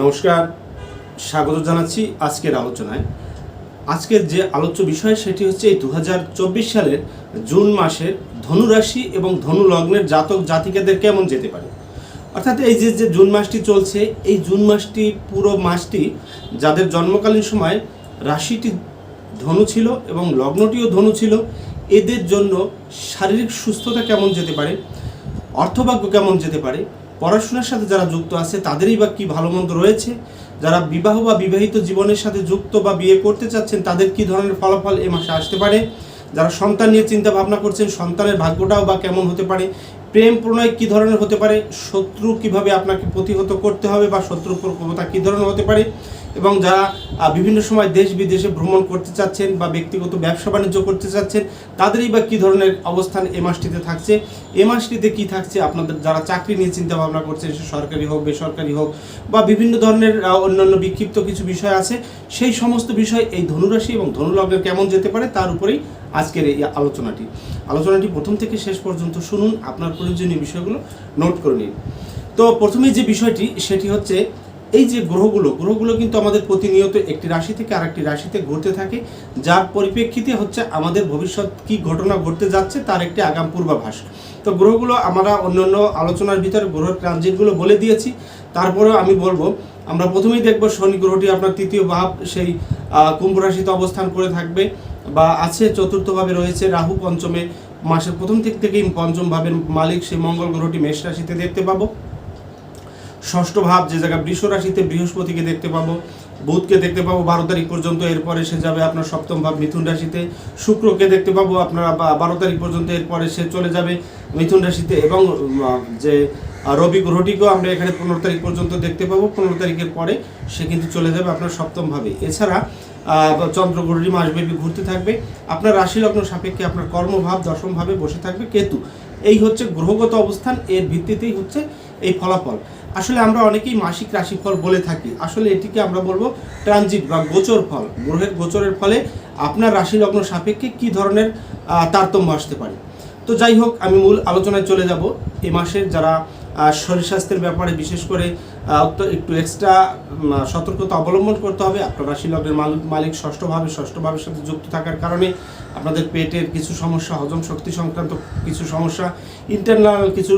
নমস্কার, স্বাগত জানাচ্ছি আজকের আলোচনায়। আজকের যে আলোচ্য বিষয় সেটি হচ্ছে এই দু হাজার চব্বিশ সালের জুন মাসের ধনুরাশি এবং ধনু লগ্নের জাতক জাতিকাদের কেমন যেতে পারে? অর্থাৎ এই যে যে জুন মাসটি চলছে, এই জুন মাসটি, পুরো মাসটি যাদের জন্মকালীন সময় রাশিটি ধনু ছিল এবং লগ্নটিও ধনু ছিল, এদের জন্য শারীরিক সুস্থতা কেমন যেতে পারে? অর্থভাগ্য কেমন যেতে পারে? পড়াশোনার সাথে যারা যুক্ত আছে, তাদেরই বা কী ভালো মন্দ রয়েছে? যারা বিবাহ বা বিবাহিত জীবনের সাথে যুক্ত বা বিয়ে করতে চাচ্ছেন, তাদের কী ধরনের ফলাফল এ মাসে আসতে পারে? যারা সন্তান নিয়ে চিন্তা ভাবনা করছেন, সন্তানের ভাগ্যটাও বা কেমন হতে পারে? প্রেম প্রণয় কী ধরনের হতে পারে? শত্রু কীভাবে আপনাকে প্রতিহত করতে হবে বা শত্রু প্রবণতা কী ধরনের হতে পারে? এবং যারা বিভিন্ন সময় দেশ বিদেশে ভ্রমণ করতে চাচ্ছেন বা ব্যক্তিগত ব্যবসা বাণিজ্য করতে চাচ্ছেন, তাদেরই বা কী ধরনের অবস্থান এ মাসটিতে থাকছে, এ মাসটিতে কী থাকছে আপনাদের যারা চাকরি নিয়ে চিন্তা ভাবনা করছেন, সে সরকারি হোক, বেসরকারি হোক, বা বিভিন্ন ধরনের অন্যান্য বিক্ষিপ্ত কিছু বিষয় আছে, সেই সমস্ত বিষয় এই ধনুরাশি এবং ধনুলগ্নে কেমন যেতে পারে তার উপরেই আজকের এই আলোচনাটি। আলোচনাটি প্রথম থেকে শেষ পর্যন্ত শুনুন, আপনার প্রয়োজনীয় বিষয়গুলো নোট করে নিন। তো প্রথমেই যে বিষয়টি, সেটি হচ্ছে এই যে গ্রহগুলো গ্রহগুলো কিন্তু আমাদের প্রতিনিয়ত একটি রাশি থেকে আরেকটি রাশিতে ঘুরতে থাকে, যার পরিপ্রেক্ষিতে হচ্ছে আমাদের ভবিষ্যৎ কি ঘটনা ঘটতে যাচ্ছে তার একটি আগাম পূর্বাভাস। তো গ্রহগুলো আমরা অন্যান্য আলোচনার ভিতরে গ্রহ ট্রানজিটগুলো বলে দিয়েছি, তারপরেও আমি বলব, আমরা প্রথমেই দেখব শনি গ্রহটি আপনার তৃতীয় ভাব, সেই কুম্ভ রাশিতে অবস্থান করে থাকবে বা আছে চতুর্থভাবে রয়েছে রাহু পঞ্চমে, মাসের প্রথম দিক থেকেই পঞ্চম ভাবের মালিক সেই মঙ্গল গ্রহটি মেষ রাশিতে দেখতে পাবো। ষষ্ঠ ভাব, যে জায়গায় বৃষ রাশিতে বৃহস্পতিকে দেখতে পাবো, বুধকে দেখতে পাবো বারো তারিখ পর্যন্ত, এরপরে সে যাবে আপনার সপ্তম ভাব মিথুন রাশিতে, শুক্রকে দেখতে পাবো আপনার বারো তারিখ পর্যন্ত, এরপরে সে চলে যাবে মিথুন রাশিতে এবং যে রবি গ্রহটিকেও আমরা এখানে পনেরো তারিখ পর্যন্ত দেখতে পাবো, পনেরো তারিখের পরে সে কিন্তু চলে যাবে আপনার সপ্তম ভাবে। এছাড়া চন্দ্র গ্রহটি মাসব্যাপী ঘুরতে থাকবে, আপনার রাশি লগ্ন সাপেক্ষে আপনার কর্মভাব দশমভাবে বসে থাকবে কেতু। এই হচ্ছে গ্রহগত অবস্থান, এর ভিত্তিতেই হচ্ছে এই ফলাফল। আসলে আমরা অনেকেই মাসিক রাশিফল বলে থাকি। আসলে এটিকে আমরা বলব ট্রানজিট বা গোচর ফল। গ্রহের গোচরের ফলে আপনার রাশি লগ্ন সাপেক্ষে কি ধরনের তারতম্য আসতে পারে? তো যাই হোক, আমি মূল আলোচনায় চলে যাব। এ মাসের যারা শরীর স্বাস্থ্যের ব্যাপারে বিশেষ করে একটু এক্সট্রা সতর্কতা অবলম্বন করতে হবে। আপনার রাশি লগ্নের মালিক ষষ্ঠভাবে, ষষ্ঠভাবের সাথে যুক্ত থাকার কারণে আপনাদের পেটের কিছু সমস্যা, হজম শক্তি সংক্রান্ত কিছু সমস্যা ইন্টারনাল কিছু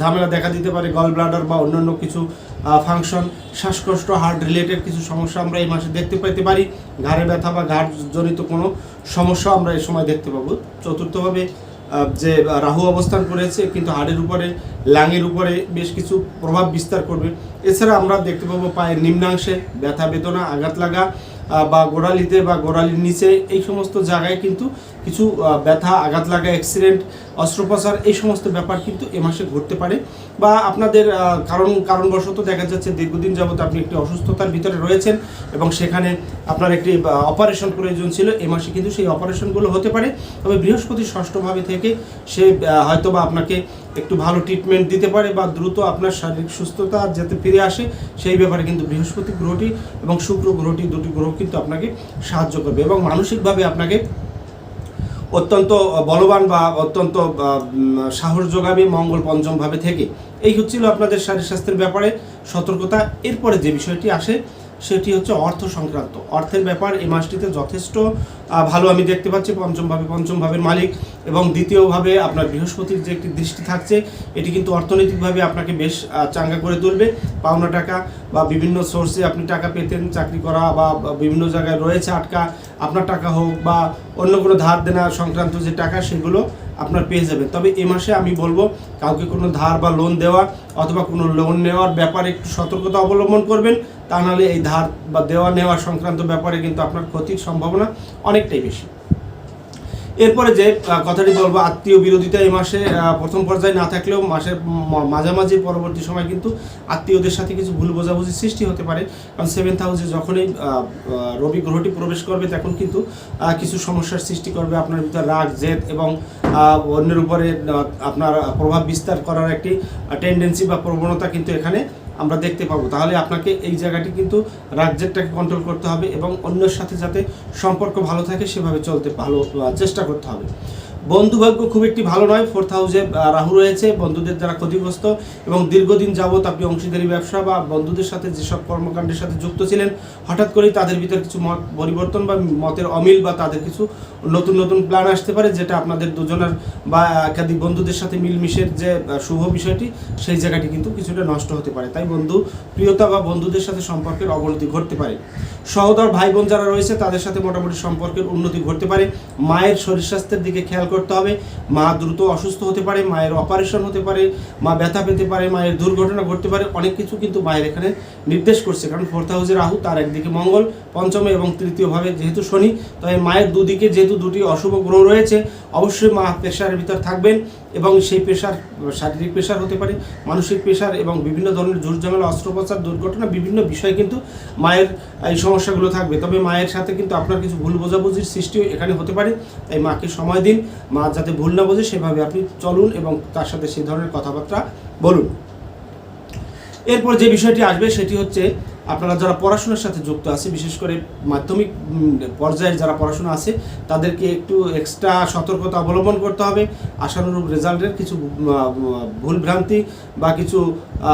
ঝামেলা দেখা দিতে পারে গল ব্লাডার বা অন্যান্য কিছু ফাংশন শ্বাসকষ্ট হার্ট রিলেটেড কিছু সমস্যা আমরা এই মাসে দেখতে পেতে পারি। ঘাড়ে ব্যথা বা ঘাড় জনিত কোনো সমস্যা আমরা এই সময় দেখতে পাবো। চতুর্থভাবে যে রাহু অবস্থান করেছে, কিন্তু হাড়ের উপরে লাঙের উপরে বেশ কিছু প্রভাব বিস্তার করবে। এছাড়া আমরা দেখতে পাবো পায়ের নিম্নাংশে ব্যথা, বেদনা, আঘাত লাগা বা গোড়ালিতে বা গোড়ালির নিচে এই সমস্ত জায়গায় কিন্তু কিছু ব্যথা আঘাত লাগা অ্যাক্সিডেন্ট অস্ত্রোপচার এই সমস্ত ব্যাপার কিন্তু এ মাসে ঘটতে পারে। বা আপনাদের কারণ কারণবশত দেখা যাচ্ছে দীর্ঘদিন যাবত আপনি একটি অসুস্থতার ভিতরে রয়েছেন এবং সেখানে আপনার একটি অপারেশন প্রয়োজন ছিল এ মাসে কিন্তু সেই অপারেশনগুলো হতে পারে। তবে বৃহস্পতি ষষ্ঠভাবে থেকে সে আহ, হয়তো বা আপনাকে একটু ভালো ট্রিটমেন্ট দিতে পারে বা দ্রুত আপনার শারীরিক সুস্থতা যাতে ফিরে আসে, সেই ব্যাপারে কিন্তু বৃহস্পতি গ্রহটি এবং শুক্র গ্রহটি দুটি গ্রহ কিন্তু আপনাকে সাহায্য করবে এবং মানসিকভাবে আপনাকে অত্যন্ত বলবান বা অত্যন্ত সাহস যোগাবে মঙ্গল পঞ্চমভাবে থেকে। এই হচ্ছিল আপনাদের শারীর স্বাস্থ্যের ব্যাপারে সতর্কতা। এরপরে যে বিষয়টি আসে সেটি হচ্ছে অর্থ সংক্রান্ত। অর্থের ব্যাপার এই মাসটিতে যথেষ্ট ভালো আমি দেখতে পাচ্ছি পঞ্চমভাবে পঞ্চমভাবের মালিক এবং দ্বিতীয়ভাবে আপনার বৃহস্পতির যে একটি দৃষ্টি থাকছে, এটি কিন্তু অর্থনৈতিকভাবে আপনাকে বেশ চাঙ্গা করে তুলবে। পাওনা টাকা বা বিভিন্ন সোর্সে আপনি টাকা পেতেন, চাকরি করা বা বিভিন্ন জায়গায় রয়েছে আটকা, আপনার টাকা হোক বা অন্য কোনো ধার দেনা সংক্রান্ত যে টাকা, সেগুলো আপনার পেয়ে যাবেন। তবে এ মাসে আমি বলব, কাউকে কোনো ধার বা লোন দেওয়া অথবা কোনো লোন নেওয়ার ব্যাপারে একটু সতর্কতা অবলম্বন করবেন। তা নাহলে এই ধার বা দেওয়া নেওয়া সংক্রান্ত ব্যাপারে কিন্তু আপনার ক্ষতির সম্ভাবনা অনেকটাই বেশি। এরপরে যে কথাটি বলব, আত্মীয় বিরোধিতা এই মাসে প্রথম পর্যায়ে না থাকলেও মাসের মাঝামাঝি পরবর্তী সময় কিন্তু আত্মীয়দের সাথে কিছু ভুল বোঝাবুঝি সৃষ্টি হতে পারে। কারণ সেভেন্থ হাউসে যখনই রবি গ্রহটি প্রবেশ করবে, তখন কিন্তু কিছু সমস্যার সৃষ্টি করবে আপনার ভিতর রাগ, জেদ এবং অন্যের উপরে আপনার প্রভাব বিস্তার করার একটি টেন্ডেন্সি বা প্রবণতা কিন্তু এখানে আমরা দেখতে পাবো। তাহলে আপনাকে এই জায়গাটি কিন্তু রাজ্যেরটাকে কন্ট্রোল করতে হবে এবং অন্যের সাথে যাতে সম্পর্ক ভালো থাকে, সেভাবে চলতে ভালো চেষ্টা করতে হবে। বন্ধুভাগ্য খুব একটি ভালো নয়। ফোর্থ হাউসে রাহু রয়েছে, বন্ধুদের দ্বারা ক্ষতিগ্রস্ত এবং দীর্ঘদিন যাবৎ আপনি অংশীদারি ব্যবসা বা বন্ধুদের সাথে যেসব কর্মকাণ্ডের সাথে যুক্ত ছিলেন, হঠাৎ করেই তাদের ভিতর কিছু মত পরিবর্তন বা মতের অমিল বা তাদের কিছু নতুন নতুন প্ল্যান আসতে পারে, যেটা আপনাদের দুজনের বা একাধিক বন্ধুদের সাথে মিলমিশের যে শুভ বিষয়টি, সেই জায়গাটি কিন্তু কিছুটা নষ্ট হতে পারে। তাই বন্ধু প্রিয়তা বা বন্ধুদের সাথে সম্পর্কের অবনতি ঘটতে পারে। সহদর ভাই বোন যারা রয়েছে, তাদের সাথে মোটামুটি সম্পর্কের উন্নতি ঘটতে পারে। মায়ের শরীর স্বাস্থ্যের দিকে খেয়াল করতে হবে। মা দ্রুত অসুস্থ হতে পারে, মায়ের অপারেশন হতে পারে, মা ব্যথা পেতে পারে, মায়ের দুর্ঘটনা ঘটতে পারে, অনেক কিছু কিন্তু মায়ের এখানে নির্দেশ করছে। কারণ ফোর্থ হাউসে রাহু, তার একদিকে মঙ্গল, পঞ্চমে এবং তৃতীয়ভাবে যেহেতু শনি তবে মায়ের দুদিকে যেহেতু দুটি অশুভ গ্রহ রয়েছে, অবশ্যই মা প্রেশারের ভিতর থাকবেন এবং সেই প্রেশার শারীরিক প্রেশার হতে পারে, মানসিক প্রেশার এবং বিভিন্ন ধরনের জোর ঝামেলা অস্ত্রোপচার, দুর্ঘটনা, বিভিন্ন বিষয়ে কিন্তু মায়ের, এই সমস্যাগুলো থাকবে। তবে মায়ের সাথে কিন্তু আপনার কিছু ভুল বোঝাবুঝির সৃষ্টিও এখানে হতে পারে। তাই মাকে সময় দিন। মা যাতে ভুল না বোঝে, সেভাবে আপনি চলুন এবং তার সাথে সেই ধরনের কথাবার্তা বলুন। এরপর যে বিষয়টি আসবে, সেটি হচ্ছে আপনারা যারা পড়াশোনার সাথে যুক্ত আছে বিশেষ করে মাধ্যমিক উম, পর্যায়ে যারা পড়াশোনা আছে তাদেরকে একটু এক্সট্রা সতর্কতা অবলম্বন করতে হবে। আশানুরূপ রেজাল্টের কিছু উম, আহ, ভুল ভ্রান্তি বা কিছু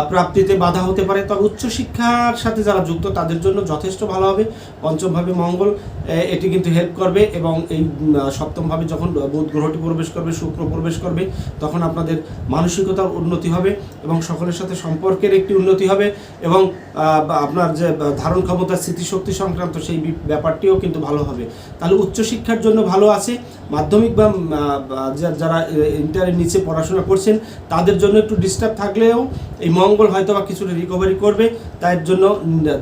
প্রাপ্তিতে বাধা হতে পারে। তবে উচ্চশিক্ষার সাথে যারা যুক্ত তাদের জন্য যথেষ্ট ভালো হবে। পঞ্চমভাবে মঙ্গল এটি কিন্তু হেল্প করবে এবং এই সপ্তমভাবে যখন বুধ গ্রহটি প্রবেশ করবে শুক্র প্রবেশ করবে তখন আপনাদের মানসিকতার উন্নতি হবে এবং সকলের সাথে সম্পর্কের একটি উন্নতি হবে এবং বা আপনার যে ধারণ ক্ষমতা স্মৃতিশক্তি সংক্রান্ত সেই ব্যাপারটিও কিন্তু ভালো হবে। তাহলে উচ্চশিক্ষার জন্য ভালো আছে। মাধ্যমিক বা যারা ইন্টারের নিচে পড়াশোনা করছেন, তাদের জন্য একটু ডিস্টার্ব থাকলেও এই মঙ্গল হয়তো বা কিছুটা রিকভারি করবে। তার জন্য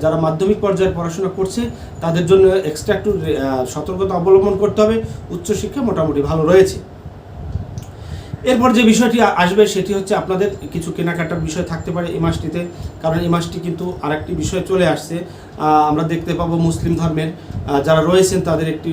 যারা মাধ্যমিক পর্যায়ে পড়াশোনা করছে, তাদের জন্য এক্সট্রা একটু সতর্কতা অবলম্বন করতে হবে। উচ্চশিক্ষা মোটামুটি ভালো রয়েছে। এরপর যে বিষয়টি আসবে সেটি হচ্ছে আপনাদের কিছু কেনাকাটার বিষয় থাকতে পারে এই মাসটিতে, কারণ এই মাসটি কিন্তু আরেকটি বিষয় চলে আসছে। আমরা দেখতে পাবো মুসলিম ধর্মের যারা রয়েছেন তাদের একটি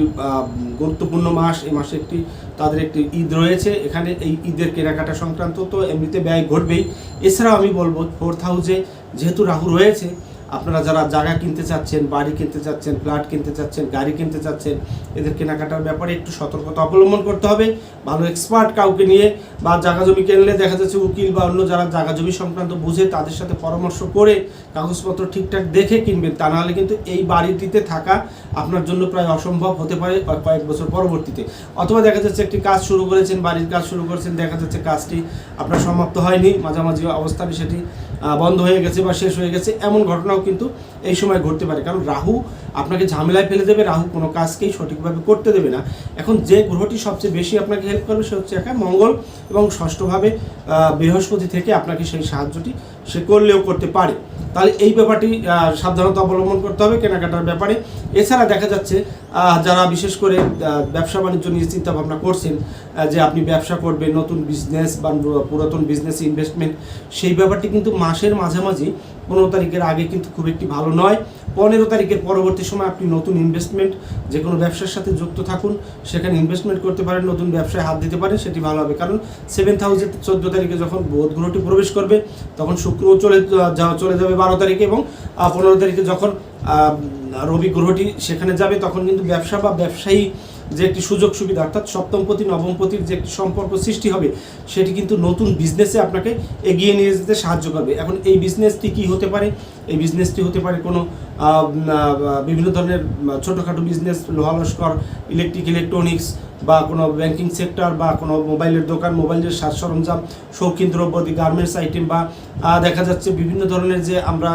গুরুত্বপূর্ণ মাস। এই মাসে একটি, তাদের একটি ঈদ রয়েছে। এখানে এই ঈদের কেনাকাটা সংক্রান্ত তো এমনিতে ব্যয় ঘটবেই। এছাড়াও আমি বলব ফোর্থ হাউসে যেহেতু রাহু রয়েছে আপনারা যারা জায়গা কিনতে চাচ্ছেন বাড়ি কিনতে চাচ্ছেন ফ্ল্যাট কিনতে চাচ্ছেন গাড়ি কিনতে চাচ্ছেন এদের কেনাকাটার ব্যাপারে একটু সতর্কতা অবলম্বন করতে হবে। ভালো এক্সপার্ট কাউকে নিয়ে বা জায়গা জমি কিনলে দেখা যাচ্ছে উকিল বা অন্য যারা জায়গা জমি সংক্রান্ত বুঝে তাদের সাথে পরামর্শ করে কাগজপত্র ঠিকঠাক দেখে কিনবেন। তা নাহলে কিন্তু এই বাড়িটিতে থাকা আপনার জন্য প্রায় অসম্ভব হতে পারে কয়েক বছর পরবর্তীতে। অথবা দেখা যাচ্ছে একটি কাজ শুরু করেছেন বাড়ির কাজ শুরু করেছেন দেখা যাচ্ছে কাজটি আপনার সমাপ্ত হয়নি মাঝামাঝি সেটি আহ, বন্ধ হয়ে গেছে বা শেষ হয়ে গেছে, এমন ঘটনাও কিন্তু এই সময় ঘটতে পারে। কারণ রাহু আপনাকে ঝামেলায় ফেলে দেবে, রাহু কোনো কাজকেই সঠিকভাবে করতে দেবে না। এখন যে গ্রহটি সবচেয়ে বেশি আপনাকে হেল্প করবে সে হচ্ছে একা, মঙ্গল এবং ষষ্ঠভাবে বৃহস্পতি থেকে আপনাকে সেই সাহায্যটি সে করলেও করতে পারে। তাহলে এই ব্যাপারটি সাবধানতা অবলম্বন করতে হবে কেনাকাটার ব্যাপারে। এছাড়া দেখা যাচ্ছে যারা বিশেষ করে ব্যবসা বাণিজ্য নিয়ে চিন্তা ভাবনা করছেন যে আপনি ব্যবসা করবেন, নতুন বিজনেস বা পুরাতন বিজনেস ইনভেস্টমেন্ট সেই ব্যাপারটি কিন্তু মাসের মাঝামাঝি পনেরো তারিখের আগে কিন্তু খুব একটি ভালো নয়। পনেরো তারিখের পরবর্তী সময় আপনি নতুন ইনভেস্টমেন্ট যে কোনো ব্যবসার সাথে যুক্ত থাকুন, সেখানে ইনভেস্টমেন্ট করতে পারেন, নতুন ব্যবসায় হাত দিতে পারেন, সেটি ভালো হবে। কারণ সেভেন্থ হাউসে চোদ্দ তারিখে যখন বোধ গ্রহটি প্রবেশ করবে, তখন শুক্রও চলে চলে যাবে বারো তারিখে এবং পনেরো তারিখে যখন রবি গ্রহটি সেখানে যাবে, তখন কিন্তু ব্যবসা বা ব্যবসায়ী যে একটি সুযোগ সুবিধা, অর্থাৎ সপ্তমপতি, নবমপতির যে একটি সম্পর্ক সৃষ্টি হবে, সেটি কিন্তু নতুন বিজনেসে আপনাকে এগিয়ে নিয়ে যেতে সাহায্য করবে। এখন এই বিজনেসটি কি হতে পারে? এই বিজনেসটি হতে পারে কোনো বিভিন্ন ধরনের ছোটোখাটো বিজনেস লোহা লস্কর ইলেকট্রিক ইলেকট্রনিক্স বা কোনো ব্যাংকিং সেক্টর বা কোনো মোবাইলের দোকান মোবাইলের সাজ সরঞ্জাম, শৌখিন দ্রব্যাদি গার্মেন্টস আইটেম বা দেখা যাচ্ছে বিভিন্ন ধরনের যে আমরা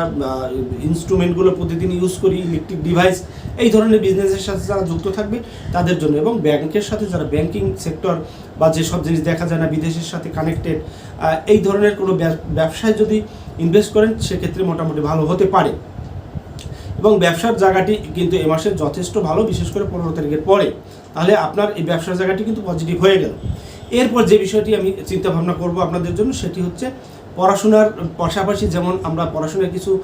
ইনস্ট্রুমেন্টগুলো প্রতিদিন ইউজ করি ইলেকট্রিক ডিভাইস এই ধরনের বিজনেসের সাথে যারা যুক্ত থাকবে তাদের জন্য এবং ব্যাংকের সাথে যারা ব্যাংকিং সেক্টর বা যেসব জিনিস দেখা যায় না বিদেশের সাথে কানেক্টেড এই ধরনের কোনো ব্যবসায় যদি ইনভেস্ট করেন সেক্ষেত্রে মোটামুটি ভালো হতে পারে। এবং ব্যবসার জায়গাটি কিন্তু এ মাসে যথেষ্ট ভালো, বিশেষ করে পনেরো তারিখের পরে। তাহলে আপনার এই ব্যবসার জায়গাটি কিন্তু পজিটিভ হয়ে গেল। এরপর যে বিষয়টি আমি চিন্তা ভাবনা করব আপনাদের জন্য সেটি হচ্ছে পড়াশোনার পাশাপাশি যেমন আমরা পড়াশোনার কিছু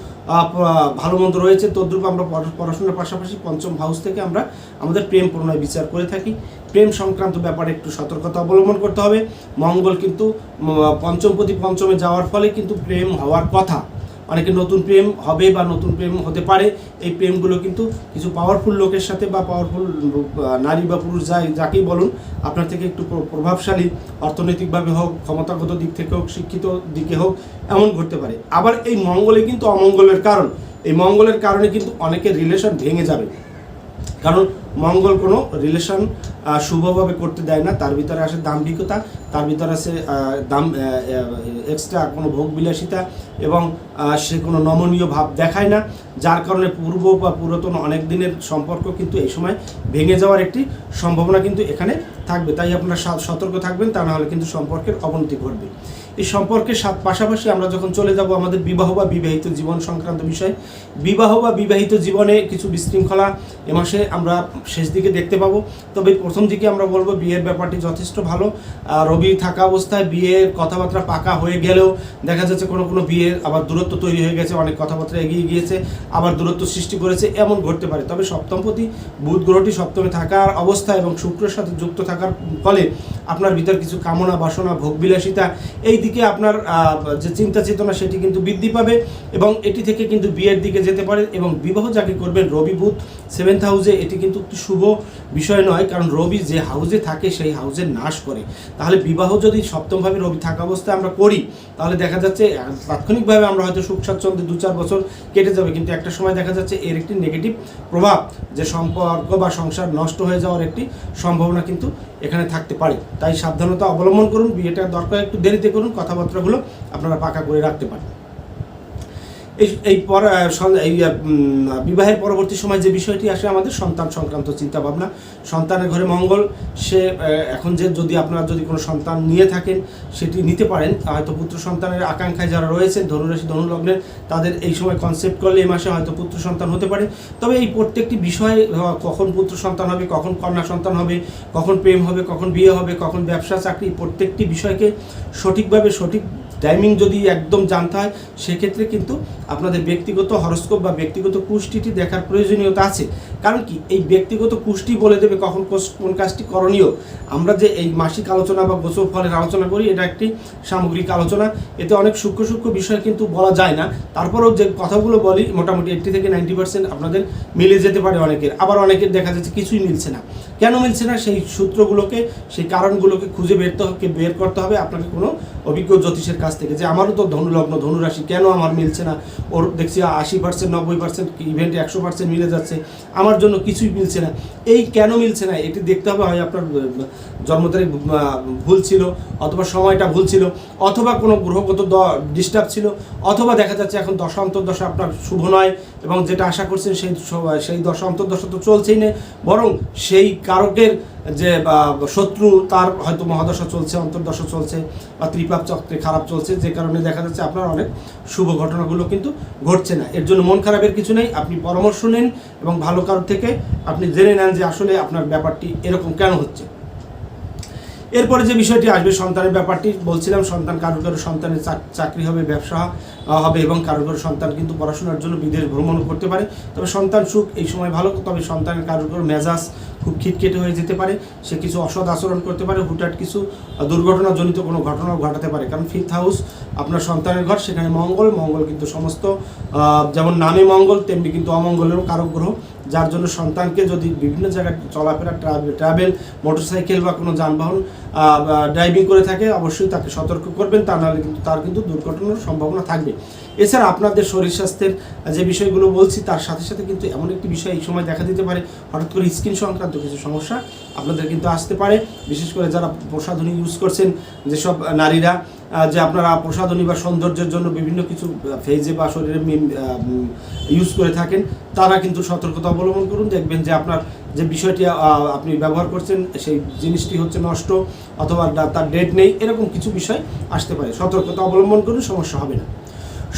ভালো মন্দ রয়েছে, তদ্রূপ আমরা পড়া- পড়াশোনার পাশাপাশি পঞ্চম হাউস থেকে আমরা আমাদের প্রেম পুনরায় বিচার করে থাকি। প্রেম সংক্রান্ত ব্যাপারে একটু সতর্কতা অবলম্বন করতে হবে। মঙ্গল কিন্তু পঞ্চম পঞ্চমপতি পঞ্চমে যাওয়ার ফলে কিন্তু প্রেম হওয়ার কথা। অনেকে নতুন প্রেম হবে বা নতুন প্রেম হতে পারে, এই প্রেমগুলো কিন্তু কিছু পাওয়ারফুল লোকের সাথে বা পাওয়ারফুল নারী বা পুরুষ যাই, যাকেই বলুন, আপনার থেকে একটু প্র- প্রভাবশালী, অর্থনৈতিকভাবে হোক, ক্ষমতাগত দিক থেকে হোক, শিক্ষিত দিকে হোক, এমন ঘটতে পারে। আবার এই মঙ্গলে কিন্তু অমঙ্গলের কারণ। এই মঙ্গলের কারণে কিন্তু অনেকের রিলেশন ভেঙে যাবে। কারণ মঙ্গল কোনো রিলেশন শুভভাবে করতে দেয় না, তার ভিতরে আসে দাম্ভিকতা তার ভিতরে আছে দাম এক্সট্রা কোনো ভোগ বিলাসিতা এবং সে কোনো নমনীয় ভাব দেখায় না, যার কারণে পূর্ব বা পুরাতন অনেক দিনের সম্পর্ক কিন্তু এই সময় ভেঙে যাওয়ার একটি সম্ভাবনা কিন্তু এখানে থাকবে। তাই আপনারা সতর্ক থাকবেন, তা নাহলে কিন্তু সম্পর্কের অবনতি ঘটবে। এই সম্পর্কের পাশাপাশি আমরা যখন চলে যাব আমাদের বিবাহ বা বিবাহিত জীবন সংক্রান্ত বিষয়, বিবাহ বা বিবাহিত জীবনে কিছু বিশৃঙ্খলা এ মাসে আমরা শেষ দিকে দেখতে পাবো। তবে প্রথম দিকে আমরা বলব বিয়ের ব্যাপারটি যথেষ্ট ভালো। রবি থাকা অবস্থায় বিয়ের কথাবার্তা পাকা হয়ে গেলেও দেখা যাচ্ছে কোনো কোনো বিয়ে আবার দূরত্ব তৈরি হয়ে গেছে, অনেক কথাবার্তা এগিয়ে গিয়েছে, আবার দূরত্ব সৃষ্টি করেছে, এমন ঘটতে পারে। তবে সপ্তমপতি বুধ গ্রহটি সপ্তমে থাকার অবস্থা এবং শুক্রের সাথে যুক্ত থাকার ফলে আপনার ভিতর কিছু কামনা বাসনা ভোগবিলাসিতা, এই দিকে আপনার যে চিন্তা চেতনা সেটি কিন্তু বৃদ্ধি পাবে এবং এটি থেকে কিন্তু বিয়ের দিকে যেতে পারে এবং বিবাহ যাকে করবেন রবি বুধ সেভেন্থ হাউসে এটি কিন্তু শুভ বিষয় নয়, কারণ রবি যে হাউসে থাকে সেই হাউসের নাশ করে। তাহলে বিবাহ যদি সপ্তমভাবে রবি থাকা অবস্থায় আমরা করি, তাহলে দেখা যাচ্ছে তাৎক্ষণিকভাবে আমরা হয়তো সুখ স্বাচ্ছন্দ্যে দু চার বছর কেটে যাবে, কিন্তু একটা সময় দেখা যাচ্ছে এর একটি নেগেটিভ প্রভাব, যে সম্পর্ক বা সংসার নষ্ট হয়ে যাওয়ার একটি সম্ভাবনা কিন্তু এখানে থাকতে পারে। তাই সাবধানতা অবলম্বন করুন, বিয়েটা দরকার, একটু দেরিতে করুন, কথাবার্তাগুলো আপনারা পাকা করে রাখতে পারেন। এই এই এই বিবাহের পরবর্তী সময় যে বিষয়টি আসে আমাদের, সন্তান সংক্রান্ত চিন্তা ভাবনা সন্তানের ঘরে মঙ্গল, সে এখন যে যদি আপনারা যদি কোনো সন্তান নিয়ে থাকেন, সেটি নিতে পারেন। হয়তো পুত্র সন্তানের আকাঙ্ক্ষায় যারা রয়েছেন, ধনুরাশি, ধনুলগ্নের, তাদের এই সময় কনসেপ্ট করলে এই মাসে হয়তো পুত্র সন্তান হতে পারে। তবে এই প্রত্যেকটি বিষয়ে কখন পুত্র সন্তান হবে, কখন কন্যা সন্তান হবে, কখন প্রেম হবে, কখন বিয়ে হবে, কখন ব্যবসা, চাকরি প্রত্যেকটি বিষয়কে সঠিকভাবে সঠিক টাইমিং যদি একদম জানতে হয়, সেক্ষেত্রে কিন্তু আপনাদের ব্যক্তিগত হরস্কোপ বা ব্যক্তিগত কুষ্টিটি দেখার প্রয়োজনীয়তা আছে। কারণ কি? এই ব্যক্তিগত কুষ্টি বলে দেবে কখন কোন কাজটি করণীয়। আমরা যে এই মাসিক আলোচনা বা গোচর ফলের আলোচনা করি, এটা একটি সামগ্রিক আলোচনা। এতে অনেক সূক্ষ্ম সূক্ষ্ম বিষয় কিন্তু বলা যায় না। তারপরেও যে কথাগুলো বলি, মোটামুটি এইটটি থেকে নাইনটি পার্সেন্ট আপনাদের মিলে যেতে পারে অনেকের। আবার অনেকের দেখা যাচ্ছে কিছুই মিলছে না। কেন মিলছে না? সেই সূত্রগুলোকে, সেই কারণগুলোকে খুঁজে বের বের করতে হবে আপনাকে কোনো অভিজ্ঞ জ্যোতিষের কাছ থেকে যে আমারও তো ধনুলগ্ন, ধনুরাশি, কেন আমার মিলছে না? ওর দেখছি আশি পার্সেন্ট নব্বই পার্সেন্ট ইভেন্টে একশো পার্সেন্ট মিলে যাচ্ছে। আমার জন্য কিছুই মিলছে না। এই কেন মিলছে না? এটি দেখতে হবে, হয় আপনার জন্ম তারিখ ভুল ছিল, অথবা সময়টা ভুল ছিল, অথবা কোনো গ্রহগত ডিস্টার্ব ছিল, অথবা দেখা যাচ্ছে এখন দশান্তর দশা আপনার শুভ নয় এবং যেটা আশা করছেন সেই সেই দশা অন্তর্দশা তো চলছেই না, বরং সেই কারকের যে শত্রু, তার হয়তো মহাদশা চলছে, অন্তর্দশা চলছে, বা ত্রিপাপ চক্রে খারাপ চলছে, যে কারণে দেখা যাচ্ছে আপনার অনেক শুভ ঘটনাগুলো কিন্তু ঘটছে না। এর জন্য মন খারাপের কিছু নেই, আপনি পরামর্শ নিন এবং ভালো কারোর থেকে আপনি জেনে নেন যে আসলে আপনার ব্যাপারটি এরকম কেন হচ্ছে। এরপরে যে বিষয়টি আসবে সন্তানের ব্যাপারটি, বলছিলাম সন্তান কারও কারও সন্তানের চাকরি হবে, ব্যবসা হবে এবং কারোর কারও সন্তান কিন্তু পড়াশোনার জন্য বিদেশ ভ্রমণ করতে পারে। তবে সন্তান সুখ এই সময় ভালো, তবে সন্তানের কারোর কারও মেজাজ খুব খিটখিটে হয়ে যেতে পারে, সে কিছু অসৎ আচরণ করতে পারে, হুটহাট কিছু দুর্ঘটনাজনিত কোনো ঘটনাও ঘটাতে পারে। কারণ ফিফথ হাউস আপনার সন্তানের ঘর, সেখানে মঙ্গল মঙ্গল কিন্তু সমস্ত যেমন নামে মঙ্গল, তেমনি কিন্তু অমঙ্গলেরও কারক গ্রহ। যার জন্য সন্তানকে যদি বিভিন্ন জায়গায় চলাফেরা ট্রাভেল, মোটরসাইকেল বা কোনো যানবাহন ড্রাইভিং করে থাকে, অবশ্যই তাকে সতর্ক করবেন। তা নাহলে কিন্তু, তার কিন্তু দুর্ঘটনার সম্ভাবনা থাকবে। এছাড়া আপনাদের শরীর স্বাস্থ্যের যে বিষয়গুলো বলছি, তার সাথে সাথে কিন্তু এমন একটি বিষয় এই সময় দেখা দিতে পারে। হঠাৎ করে স্কিন সংক্রান্ত কিছু সমস্যা আপনাদের কিন্তু আসতে পারে। বিশেষ করে যারা প্রসাধনী ইউজ করছেন, যেসব নারীরা যে আপনারা প্রসাধনী বা সৌন্দর্যের জন্য বিভিন্ন কিছু ফেজে বা শরীরে ইউজ করে থাকেন, তারা কিন্তু সতর্কতা অবলম্বন করুন। দেখবেন যে আপনার যে বিষয়টি আপনি ব্যবহার করছেন, সেই জিনিসটি হচ্ছে নষ্ট অথবা তার ডেট নেই, এরকম কিছু বিষয় আসতে পারে। সতর্কতা অবলম্বন করুন, সমস্যা হবে না।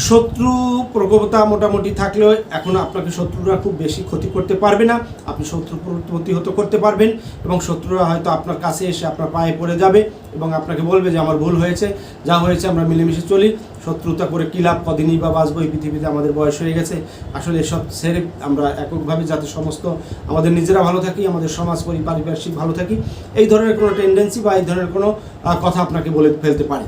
শত্রু প্রকোপতা মোটামুটি থাকলেও এখন আপনাকে শত্রুরা খুব বেশি ক্ষতি করতে পারবে না। আপনি শত্রু প্রতিহত করতে পারবেন এবং শত্রুরা হয়তো আপনার কাছে এসে আপনার পায়ে পড়ে যাবে এবং আপনাকে বলবে যে আমার ভুল হয়েছে, যা হয়েছে আমরা মিলেমিশে চলি। শত্রুতা করে কী লাভ? কদিনই বা বাঁচবো এই পৃথিবীতে আমাদের বয়স হয়ে গেছে। আসলে এসব ছেড়ে আমরা এককভাবে যাতে সমস্ত আমাদের নিজেরা ভালো থাকি, আমাদের সমাজ পরি পারিপার্শ্বিক ভালো থাকি, এই ধরনের কোনো টেন্ডেন্সি বা এই ধরনের কোনো কথা আপনাকে বলে ফেলতে পারে।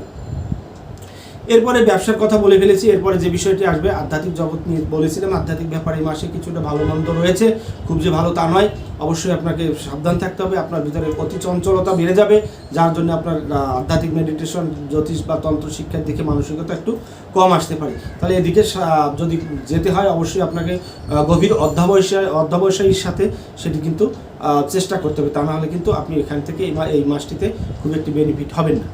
এরপরে ব্যবসার কথা বলে ফেলেছি, এরপরে যে বিষয়টি আসবে, আধ্যাত্মিক জগৎ নিয়ে বলেছিলাম, আধ্যাত্মিক ব্যাপারে এই মাসে কিছুটা ভালো মন্দ রয়েছে, খুব যে ভালো তা নয়। অবশ্যই আপনাকে সাবধান থাকতে হবে, আপনার ভিতরে অতি চঞ্চলতা বেড়ে যাবে, যার জন্য আপনার আধ্যাত্মিক মেডিটেশন জ্যোতিষ বা তন্ত্র শিক্ষার দিকে মানসিকতা একটু কম আসতে পারে। তাহলে এদিকে যদি যেতে হয়, অবশ্যই আপনাকে গভীর অধ্যাবসায়, অধ্যাবসায়ীর সাথে সেটি কিন্তু চেষ্টা করতে হবে। তা নাহলে কিন্তু আপনি এখান থেকে এই মাসটিতে খুব একটি বেনিফিট হবেন না।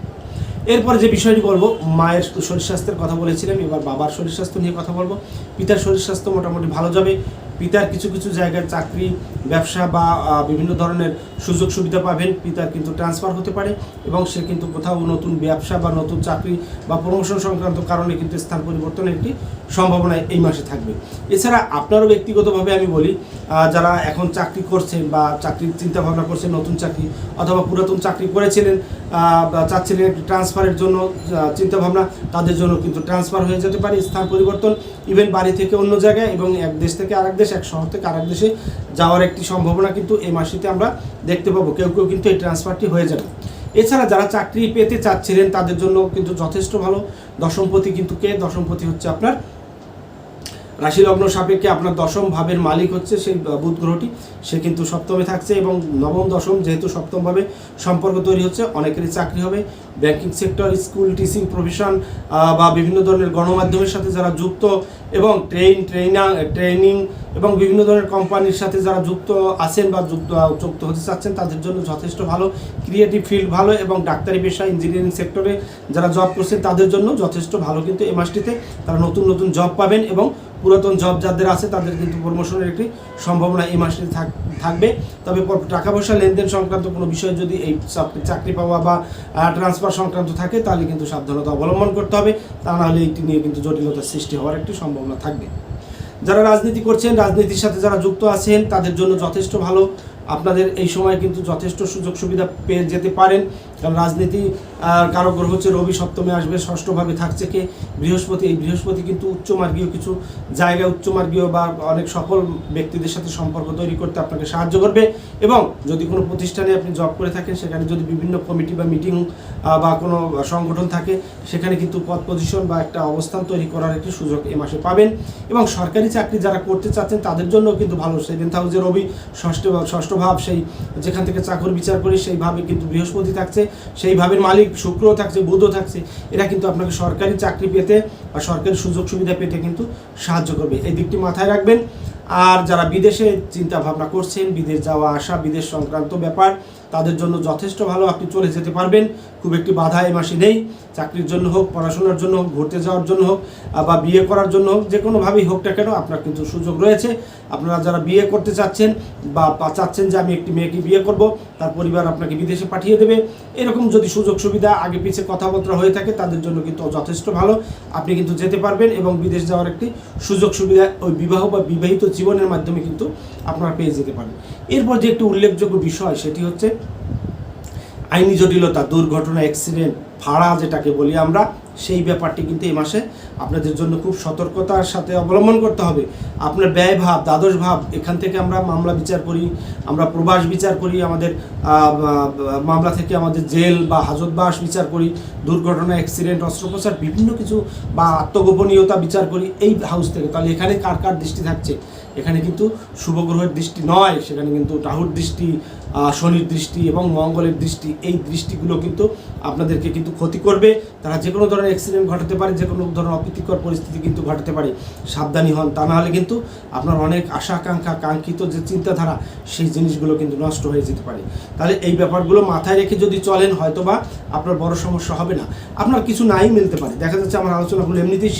এরপরে যে বিষয়টি বলব, মায়ের শরীর স্বাস্থ্যের কথা বলেছিলাম, এবার বাবার শরীর স্বাস্থ্য নিয়ে কথা বলব। পিতার শরীর স্বাস্থ্য মোটামুটি ভালো যাবে। পিতার কিছু কিছু জায়গায় চাকরি, ব্যবসা বা বিভিন্ন ধরনের সুযোগ সুবিধা পাবেন। পিতার কিন্তু ট্রান্সফার হতে পারে এবং সে কিন্তু কোথাও নতুন ব্যবসা বা নতুন চাকরি বা প্রমোশন সংক্রান্ত কারণে কিন্তু স্থান পরিবর্তনের একটি সম্ভাবনা এই মাসে থাকবে। এছাড়া আপনারও ব্যক্তিগতভাবে আমি বলি যারা এখন চাকরি করছেন বা চাকরির চিন্তাভাবনা করছেন, নতুন চাকরি অথবা পুরাতন চাকরি করেছিলেন চাচ্ছিলেন একটি ট্রান্সফারের জন্য চিন্তাভাবনা, তাদের জন্য কিন্তু ট্রান্সফার হয়ে যেতে পারে স্থান পরিবর্তন। ইভেন বাড়ি থেকে অন্য জায়গায় এবং এক দেশ থেকে আরেক দেশ এক শহর থেকে আরেক দেশে যাওয়ার একটি সম্ভাবনা কিন্তু এই মাসিতে আমরা দেখতে পাবো। কেউ কেউ কিন্তু এই ট্রান্সফারটি হয়ে যাবে। এছাড়া যারা চাকরি পেতে চাচ্ছিলেন, তাদের জন্য কিন্তু যথেষ্ট ভালো। দশমপতি কিন্তু কে? দশমপতি হচ্ছে আপনার রাশি লগ্ন সাপেক্ষে আপনার দশম ভাবের মালিক হচ্ছে সেই বুধ গ্রহটি। সে কিন্তু সপ্তমে থাকছে এবং নবম, দশম যেহেতু সপ্তমভাবে সম্পর্ক তৈরি হচ্ছে, অনেকেরই চাকরি হবে। Banking sector, school, teaching profession বা বিভিন্ন ধরনের গণমাধ্যমের সাথে যারা যুক্ত এবং ট্রেন ট্রেনার ট্রেনিং এবং বিভিন্ন ধরনের কোম্পানির সাথে যারা যুক্ত আছেন বা যুক্ত যুক্ত হতে চাচ্ছেন, তাদের জন্য যথেষ্ট ভালো। ক্রিয়েটিভ ফিল্ড ভালো এবং ডাক্তারি পেশা, ইঞ্জিনিয়ারিং সেক্টরে যারা জব করছেন, তাদের জন্য যথেষ্ট ভালো। কিন্তু এ মাসটিতে তারা নতুন নতুন জব পাবেন এবং পুরাতন জব যাদের আছে, তাদের কিন্তু প্রমোশনের একটি সম্ভাবনা এই মাসে থাক- থাকবে। তবে টাকা পয়সা লেনদেন সংক্রান্ত কোনো বিষয় যদি এই চাকরি- পাওয়া বা ট্রান্সফার সংক্রান্ত থাকে, তাহলে কিন্তু সাবধানতা অবলম্বন করতে হবে। তা নাহলে এইটি নিয়ে কিন্তু জটিলতার সৃষ্টি হওয়ার একটি সম্ভাবনা থাকবে। যারা রাজনীতি করছেন, রাজনীতির সাথে যারা যুক্ত আছেন, তাদের জন্য যথেষ্ট ভালো। আপনাদের এই সময় কিন্তু যথেষ্ট সুযোগ সুবিধা পেয়ে যেতে পারেন। কারণ রাজনীতি আহ, কারও গ্রহ হচ্ছে রবি সপ্তমে আসবে ষষ্ঠভাবে থাকছে কে? বৃহস্পতি। এই বৃহস্পতি কিন্তু উচ্চমার্গীয় কিছু জায়গায় উচ্চমার্গীয় বা অনেক সফল ব্যক্তিদের সাথে সম্পর্ক তৈরি করতে আপনাকে সাহায্য করবে। এবং যদি কোনো প্রতিষ্ঠানে আপনি জব করে থাকেন সেখানে যদি বিভিন্ন কমিটি বা মিটিং বা কোনো সংগঠন থাকে সেখানে কিন্তু পদ পজিশন বা একটা অবস্থান তৈরি করার একটি সুযোগ এ মাসে পাবেন। এবং সরকারি চাকরি যারা করতে চাচ্ছেন তাদের জন্য কিন্তু ভালো। সেভেন্থ হাউসে রবি ষষ্ঠ ষষ্ঠ ভাব সেই যেখান থেকে চাকর বিচার করি সেইভাবে কিন্তু বৃহস্পতি থাকছে। সেই ভাবের মালিক শুক্রও থাকছে, বুধও থাকছে, এরা কিন্তু আপনাকে সরকারি চাকরি পেতে বা সরকারি সুযোগ সুবিধা পেতে কিন্তু সাহায্য করবে। এই দিকটি মাথায় রাখবেন। আর যারা বিদেশে চিন্তা ভাবনা করছেন, বিদেশ যাওয়া, আসা, বিদেশ সংক্রান্ত ব্যাপার, তাদের জন্য যথেষ্ট ভালো আপনি চলে যেতে পারবেন। খুব একটি বাধা এই মাসে নেই। চাকরির জন্য হোক, পড়াশোনার জন্য হোক, ঘুরতে যাওয়ার জন্য হোক বা বিয়ে করার জন্য হোক যে কোনোভাবেই হোক না কেন, আপনার কিন্তু সুযোগ রয়েছে। আপনারা যারা বিয়ে করতে চাচ্ছেন বা চাচ্ছেন যে আমি একটি মেয়েকে বিয়ে করব, তার পরিবার আপনাকে বিদেশে পাঠিয়ে দেবে। এরকম যদি সুযোগ সুবিধা আগে পিছিয়ে কথাবার্তা হয়ে থাকে, তাদের জন্য কিন্তু যথেষ্ট ভালো। আপনি কিন্তু যেতে পারবেন এবং বিদেশ যাওয়ার একটি সুযোগ সুবিধা ওই বিবাহ বা বিবাহিত জীবনের মাধ্যমে কিন্তু আপনারা পেয়ে যেতে পারেন। এরপর যে একটি উল্লেখযোগ্য বিষয়, সেটি হচ্ছে আইনি জটিলতা, দুর্ঘটনা, অ্যাক্সিডেন্ট, ভাড়া যেটাকে বলি আমরা সেই ব্যাপারটি কিন্তু এই মাসে আপনাদের জন্য খুব সতর্কতার সাথে অবলম্বন করতে হবে। আপনার ব্যয় ভাব, দ্বাদশ ভাব, এখান থেকে আমরা মামলা বিচার করি, আমরা প্রবাস বিচার করি, আমাদের মামলা থেকে আমাদের জেল বা হাজতবাস বিচার করি, দুর্ঘটনা, অ্যাক্সিডেন্ট, অস্ত্রোপচার, বিভিন্ন কিছু বা আত্মগোপনীয়তা বিচার করি, এই হাউস থেকে। তাহলে এখানে কার কার দৃষ্টি থাকছে? এখানে কিন্তু শুভ গ্রহের দৃষ্টি নয়, সেখানে কিন্তু রাহুর দৃষ্টি শনির দৃষ্টি এবং মঙ্গলের দৃষ্টি, এই দৃষ্টিগুলো কিন্তু আপনাদেরকে কিন্তু ক্ষতি করবে। তারা যে কোনো ধরনের অ্যাক্সিডেন্ট ঘটাতে পারে যে কোনো ধরনের অপ্রীতিকর পরিস্থিতি কিন্তু ঘটাতে পারে। সাবধানী হন, তা নাহলে কিন্তু আপনার অনেক আশা, আকাঙ্ক্ষা, কাঙ্ক্ষিত যে চিন্তাধারা, সেই জিনিসগুলো কিন্তু নষ্ট হয়ে যেতে পারে। তাহলে এই ব্যাপারগুলো মাথায় রেখে যদি চলেন, হয়তোবা আপনার বড় সমস্যা হবে না। আপনার কিছু নাই মিলতে পারে। দেখা যাচ্ছে আমার আলোচনাগুলো এমনিতেই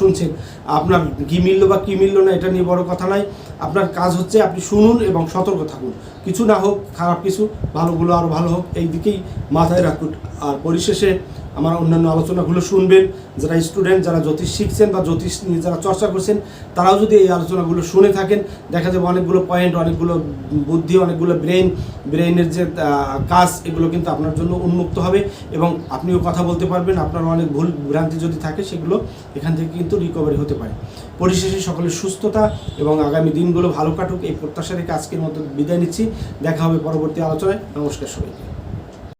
শুনছেন। আপনার কি মিললো বা কি মিললো না, এটা নিয়ে বড় কথা নয় আপনার কাজ হচ্ছে আপনি শুনুন এবং সতর্ক থাকুন। কিছু না হোক খারাপ কিছু ভালোগুলো আরও ভালো হোক এই দিকেই মাথায় রাখুন। আর পরিশেষে আমার অন্যান্য আলোচনাগুলো শুনবেন। যারা স্টুডেন্ট যারা জ্যোতিষ শিখছেন বা জ্যোতিষ নিয়ে যারা চর্চা করছেন, তারাও যদি এই আলোচনাগুলো শুনে থাকেন, দেখা যাবে অনেকগুলো পয়েন্ট অনেকগুলো বুদ্ধি, অনেকগুলো ব্রেন ব্রেনের যে কাজ, এগুলো কিন্তু আপনার জন্য উন্মুক্ত হবে এবং আপনিও কথা বলতে পারবেন আপনার অনেক ভুল ভ্রান্তি যদি থাকে, সেগুলো এখান থেকে কিন্তু রিকভারি হতে পারে। পরিশেষে সকলের সুস্থতা এবং আগামী দিনগুলো ভালো কাটুক, এই প্রত্যাশা রেখে আজকের মতো বিদায় নিচ্ছি। দেখা হবে পরবর্তী আলোচনায়। নমস্কার সবাইকে।